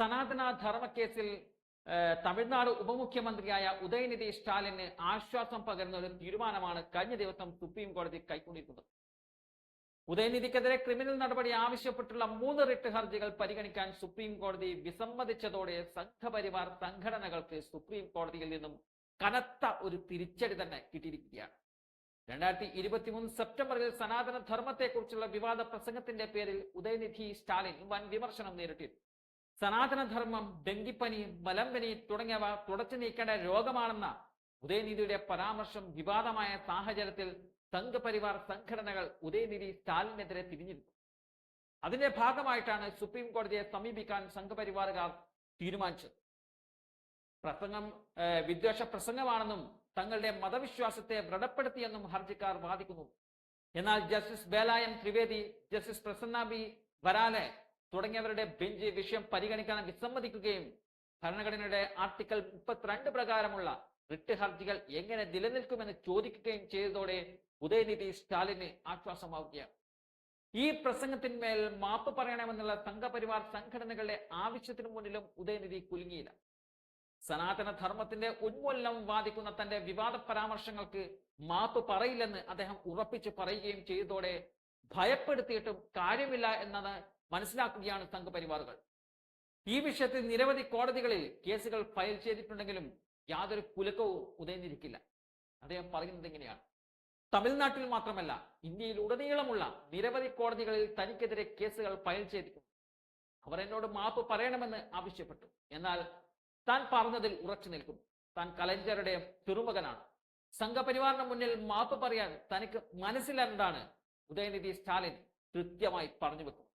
സനാതന ധർമ്മക്കേസിൽ കേസിൽ തമിഴ്നാട് ഉപമുഖ്യമന്ത്രിയായ ഉദയനിധി സ്റ്റാലിന് ആശ്വാസം പകരുന്ന ഒരു തീരുമാനമാണ് കഴിഞ്ഞ ദിവസം സുപ്രീം കോടതി കൈക്കൊണ്ടിരിക്കുന്നത്. ഉദയനിധിക്കെതിരെ ക്രിമിനൽ നടപടി ആവശ്യപ്പെട്ടുള്ള മൂന്ന് റിട്ട് ഹർജികൾ പരിഗണിക്കാൻ സുപ്രീം കോടതി വിസമ്മതിച്ചതോടെ സംഘപരിവാർ സംഘടനകൾക്ക് സുപ്രീം കോടതിയിൽ നിന്നും കനത്ത ഒരു തിരിച്ചടി തന്നെ കിട്ടിയിരിക്കുകയാണ്. രണ്ടായിരത്തി ഇരുപത്തിമൂന്ന് സെപ്റ്റംബറിൽ സനാതന ധർമ്മത്തെക്കുറിച്ചുള്ള വിവാദ പ്രസംഗത്തിന്റെ പേരിൽ ഉദയനിധി സ്റ്റാലിൻ വൻ വിമർശനം നേരിട്ടിരുന്നു. സനാതനധർമ്മം ഡെങ്കിപ്പനി മലമ്പനി തുടങ്ങിയവ തുടച്ചു നീക്കേണ്ട രോഗമാണെന്ന ഉദയനിധിയുടെ പരാമർശം വിവാദമായ സാഹചര്യത്തിൽ സംഘപരിവാർ സംഘടനകൾ ഉദയനിധി സ്റ്റാലിനെതിരെ തിരിഞ്ഞിരുന്നു. അതിന്റെ ഭാഗമായിട്ടാണ് സുപ്രീം കോടതിയെ സമീപിക്കാൻ സംഘപരിവാറുകാർ തീരുമാനിച്ചത്. പ്രസംഗം വിദ്വേഷ പ്രസംഗമാണെന്നും തങ്ങളുടെ മതവിശ്വാസത്തെ വ്രണപ്പെടുത്തിയെന്നും ഹർജിക്കാർ വാദിക്കുന്നു. എന്നാൽ ജസ്റ്റിസ് ബേലായം ത്രിവേദി ജസ്റ്റിസ് പ്രസന്ന ബി വരാലെ തുടങ്ങിയവരുടെ ബെഞ്ച് വിഷയം പരിഗണിക്കാൻ വിസമ്മതിക്കുകയും ഭരണഘടനയുടെ ആർട്ടിക്കിൾ മുപ്പത്തിരണ്ട് പ്രകാരമുള്ള റിട്ട് ഹർജികൾ എങ്ങനെ നിലനിൽക്കുമെന്ന് ചോദിക്കുകയും ചെയ്തതോടെ ഉദയനിധി സ്റ്റാലിന് ആശ്വാസമാവുകയാണ്. ഈ പ്രസംഗത്തിന്മേൽ മാപ്പ് പറയണമെന്നുള്ള സംഘപരിവാർ സംഘടനകളുടെ ആവശ്യത്തിന് മുന്നിലും ഉദയനിധി കുലുങ്ങിയില്ല. സനാതന ധർമ്മത്തിന്റെ ഉന്മൂലനം വാദിക്കുന്ന തന്റെ വിവാദ പരാമർശങ്ങൾക്ക് മാപ്പ് പറയില്ലെന്ന് അദ്ദേഹം ഉറപ്പിച്ചു പറയുകയും ചെയ്തതോടെ ഭയപ്പെടുത്തിയിട്ടും കാര്യമില്ല എന്നത് മനസ്സിലാക്കുകയാണ് സംഘപരിവാറുകൾ. ഈ വിഷയത്തിൽ നിരവധി കോടതികളിൽ കേസുകൾ ഫയൽ ചെയ്തിട്ടുണ്ടെങ്കിലും യാതൊരു കുലക്കവും ഉദയനിരിക്കില്ല അദ്ദേഹം പറയുന്നത് എങ്ങനെയാണ് തമിഴ്നാട്ടിൽ മാത്രമല്ല ഇന്ത്യയിൽ ഉടനീളമുള്ള നിരവധി കോടതികളിൽ തനിക്കെതിരെ കേസുകൾ ഫയൽ ചെയ്തിട്ടുണ്ട്. അവർ എന്നോട് മാപ്പ് പറയണമെന്ന് ആവശ്യപ്പെട്ടു. എന്നാൽ താൻ പറഞ്ഞതിൽ ഉറച്ചു നിൽക്കും. താൻ കലഞ്ചറുടെ ചെറുമകനാണ് സംഘപരിവാറിന് മുന്നിൽ മാപ്പ് പറയാൻ തനിക്ക് മനസ്സിലെന്താണ് ഉദയനിധി സ്റ്റാലിൻ കൃത്യമായി പറഞ്ഞു വെക്കും